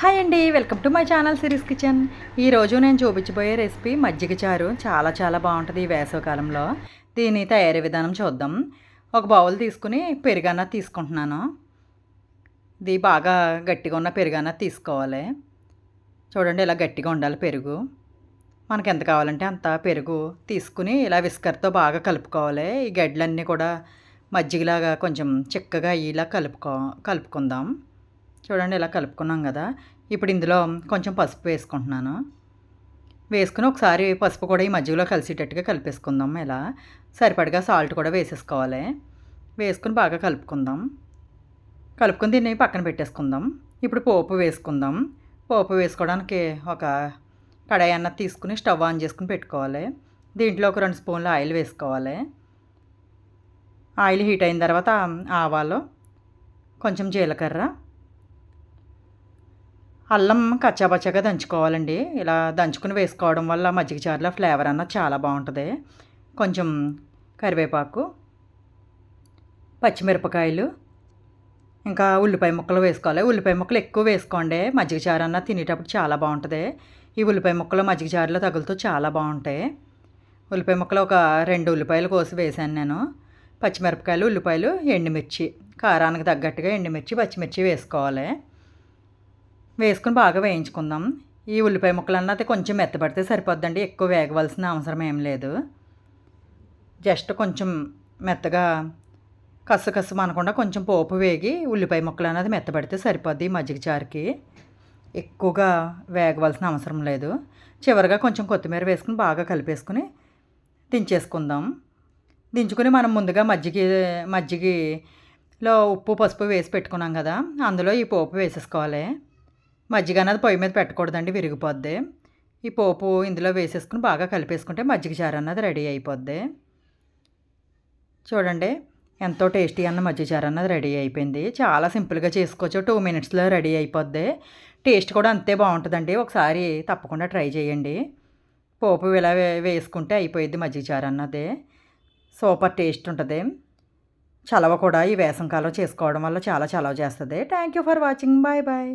Hi అండి welcome to my channel series kitchen ఈరోజు నేను చూపించబోయే రెసిపీ మజ్జిగ చారు. చాలా చాలా బాగుంటుంది ఈ వేసవికాలంలో. దీని తయారీ విధానం చూద్దాం. ఒక బౌల్ తీసుకుని పెరుగన్న తీసుకుంటున్నాను. ఇది బాగా గట్టిగా ఉన్న పెరుగన్న తీసుకోవాలి. చూడండి ఇలా గట్టిగా ఉండాలి పెరుగు. మనకి ఎంత కావాలంటే అంత పెరుగు తీసుకుని ఇలా విస్కర్తో బాగా కలుపుకోవాలి. ఈ గడ్డలన్నీ కూడా మజ్జిగలాగా కొంచెం చిక్కగా ఇలా కలుపుకో కలుపుకుందాం. చూడండి ఇలా కలుపుకున్నాం కదా. ఇప్పుడు ఇందులో కొంచెం పసుపు వేసుకుంటున్నాను. వేసుకుని ఒకసారి పసుపు కూడా ఈ మధ్యలో కలిసేటట్టుగా కలిపేసుకుందాం ఇలా. సరిపడగా సాల్ట్ కూడా వేసేసుకోవాలి. వేసుకుని బాగా కలుపుకుందాం. కలుపుకుని దీన్ని పక్కన పెట్టేసుకుందాం. ఇప్పుడు పోపు వేసుకుందాం. పోపు వేసుకోవడానికి ఒక కడాయి అన్న తీసుకుని స్టవ్ ఆన్ చేసుకుని పెట్టుకోవాలి. దీంట్లో ఒక రెండు స్పూన్లు ఆయిల్ వేసుకోవాలి. ఆయిల్ హీట్ అయిన తర్వాత ఆవాలు కొంచెం జీలకర్ర అల్లం కచ్చాపచ్చాగా దంచుకోవాలండి. ఇలా దంచుకుని వేసుకోవడం వల్ల మజ్జిగ చారులో ఫ్లేవర్ అన్న చాలా బాగుంటుంది. కొంచెం కరివేపాకు పచ్చిమిరపకాయలు ఇంకా ఉల్లిపాయ ముక్కలు వేసుకోవాలి. ఉల్లిపాయ ముక్కలు ఎక్కువ వేసుకోండి. మజ్జిగ చారు అన్న తినేటప్పుడు చాలా బాగుంటుంది. ఈ ఉల్లిపాయ ముక్కలు మజ్జిగ చారులో తగులుతూ చాలా బాగుంటాయి. ఉల్లిపాయ ముక్కలు ఒక రెండు ఉల్లిపాయలు కోసి వేసాను నేను. పచ్చిమిరపకాయలు ఉల్లిపాయలు ఎండుమిర్చి. కారానికి తగ్గట్టుగా ఎండుమిర్చి పచ్చిమిర్చి వేసుకోవాలి. వేసుకుని బాగా వేయించుకుందాం. ఈ ఉల్లిపాయ ముక్కలు అన్నది కొంచెం మెత్తపడితే సరిపోద్దండి. ఎక్కువ వేగవలసిన అవసరం ఏం లేదు. జస్ట్ కొంచెం మెత్తగా కస్సు కస్సు అనకుండా కొంచెం పోపు వేగి ఉల్లిపాయ ముక్కలు అన్నది మెత్తపడితే సరిపోద్ది మజ్జిగ చారుకి. ఎక్కువగా వేగవలసిన అవసరం లేదు. చివరిగా కొంచెం కొత్తిమీర వేసుకుని బాగా కలిపేసుకుని దించేసుకుందాం. దించుకుని మనం ముందుగా మజ్జిగ మజ్జిగలో ఉప్పు పసుపు వేసి పెట్టుకున్నాం కదా అందులో ఈ పోపు వేసేసుకోవాలి. మజ్జిగ అన్నది పొయ్యి మీద పెట్టకూడదండి విరిగిపోద్ది. ఈ పోపు ఇందులో వేసేసుకుని బాగా కలిపేసుకుంటే మజ్జిగ చారు అన్నది రెడీ అయిపోద్ది. చూడండి ఎంతో టేస్టీ అన్న మజ్జిగ చారు అన్నది రెడీ అయిపోయింది. చాలా సింపుల్గా చేసుకోవచ్చు టూ మినిట్స్లో రెడీ అయిపోద్ది. టేస్ట్ కూడా అంతే బాగుంటుందండి. ఒకసారి తప్పకుండా ట్రై చేయండి. పోపు ఇలా వేసుకుంటే అయిపోయింది మజ్జిగ చారు అన్నది సూపర్ టేస్ట్ ఉంటుంది. చలవ కూడా ఈ వేసంకాలం చేసుకోవడం వల్ల చాలా చలవ చేస్తుంది. Thank you for watching. Bye bye.